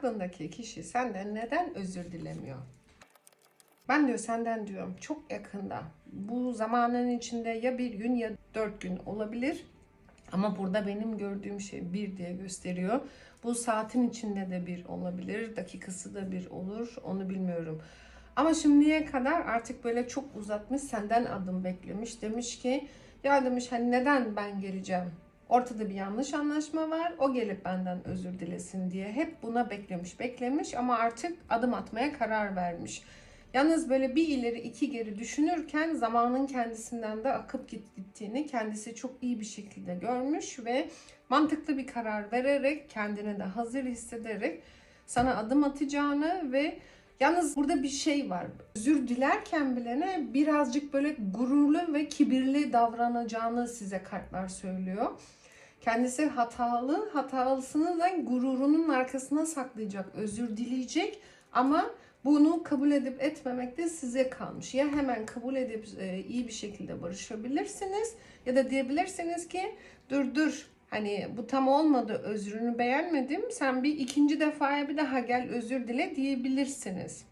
aklındaki kişi senden neden özür dilemiyor? Ben diyor senden diyorum çok yakında. Bu zamanın içinde ya bir gün ya dört gün olabilir. Ama burada benim gördüğüm şey bir diye gösteriyor. Bu saatin içinde de bir olabilir, dakikası da bir olur, onu bilmiyorum. Ama şimdiye kadar artık böyle çok uzatmış, senden adım beklemiş. Demiş ki, ya demiş hani neden ben geleceğim? Ortada bir yanlış anlaşma var, o gelip benden özür dilesin diye. Hep buna beklemiş, beklemiş ama artık adım atmaya karar vermiş. Yalnız böyle bir ileri iki geri düşünürken zamanın kendisinden de akıp git- gittiğini kendisi çok iyi bir şekilde görmüş ve mantıklı bir karar vererek kendini de hazır hissederek sana adım atacağını ve yalnız burada bir şey var. Özür dilerken bile ne birazcık böyle gururlu ve kibirli davranacağını size kartlar söylüyor. Kendisi hatalı, hatalısını da gururunun arkasına saklayacak, özür dileyecek ama bunu kabul edip etmemek de size kalmış. Ya hemen kabul edip e, iyi bir şekilde barışabilirsiniz ya da diyebilirsiniz ki dur dur hani bu tam olmadı özrünü beğenmedim sen bir ikinci defaya bir daha gel özür dile diyebilirsiniz.